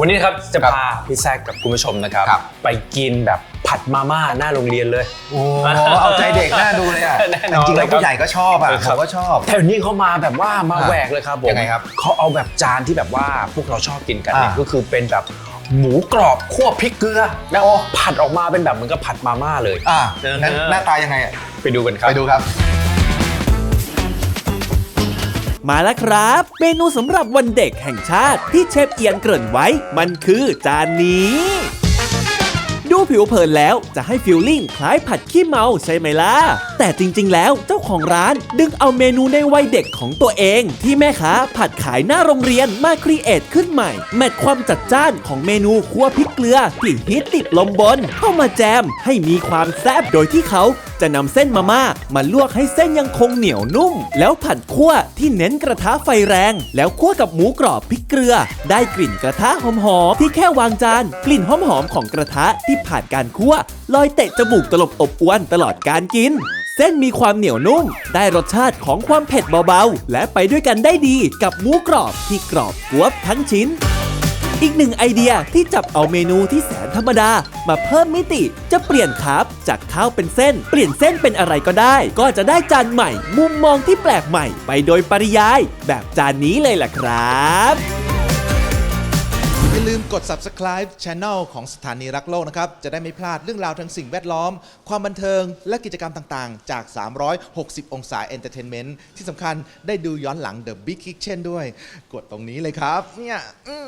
วันนี้ครับจะครับพาพี่แซกกับคุณผู้ชมนะครับครับ ไปกินแบบผัดมาม่าหน้าโรงเรียนเลยโอ้เอาใจเด็กน่าดูเลยอะแน่นอนจริงๆแล้วเลยครับผู้ใหญ่ก็ชอบอะเออผครับมก็ชอบแต่วันนี้เขามาแบบว่ามาอะแหวกเลยครับผมยังไงครับเขาเอาแบบจานที่แบบว่าพวกเราชอบกินกันเนี่ยอะก็คือเป็นแบบหมูกรอบคั่วพริกเกลือแล้วผัดออกมาเป็นแบบเหมือนกับผัดมาม่าเลยอะเอองั้นหน้าตายังไงอะไปดูกันครับไปดูครับ มาแล้วครับ เมนูสำหรับวันเด็กแห่งชาติที่เชฟเอียนเกริ่นไว้ มันคือจานนี้ ดูผิวเผินแล้วจะให้ฟิลลิ่งคล้ายผัดขี้เมาใช่ไหมล่ะ แต่จริงๆ แล้วเจ้าของร้านดึงเอาเมนูในวัยเด็กของตัวเอง ที่แม่ค้าผัดขายหน้าโรงเรียนมาครีเอทขึ้นใหม่ แมทความจัดจ้านของเมนูคั่วพริกเกลือที่ฮิตติดลมบน เข้ามาแจมให้มีความแซ่บโดยที่เขาจะนำเส้นมาม่ามาลวกให้เส้นยังคงเหนียวนุ่ม แล้วผัดคั่วที่เน้นกระทะไฟแรง แล้วคั่วกับหมูกรอบพริกเกลือ ได้กลิ่นกระทะหอมๆที่แค่วางจาน กลิ่นหอมๆของกระทะที่ผ่านการคั่วลอยเตะจมูกตลบอบอวนตลอดการกินเส้นมีความเหนียวนุ่ม ได้รสชาติของความเผ็ดเบาๆ และไปด้วยกันได้ดีกับหมูกรอบที่กรอบกรวบทั้งชิ้น อีกหนึ่งไอเดียที่จับเอาเมนูที่แสนธรรมดา มาเพิ่มมิติจะเปลี่ยนครับ จากข้าวเป็นเส้น เปลี่ยนเส้นเป็นอะไรก็ได้ ก็จะได้จานใหม่ มุมมองที่แปลกใหม่ ไปโดยปริยาย แบบจานนี้เลยล่ะครับอย่าลืมกด subscribe Channel ของสถานีรักโลกนะครับ จะได้ไม่พลาดเรื่องราวทางสิ่งแวดล้อม ความบันเทิง และกิจกรรมต่างๆ จาก 360 องศา Entertainment ที่สำคัญได้ดูย้อนหลัง The Big Kitchen ด้วย กดตรงนี้เลยครับ เนี่ยอื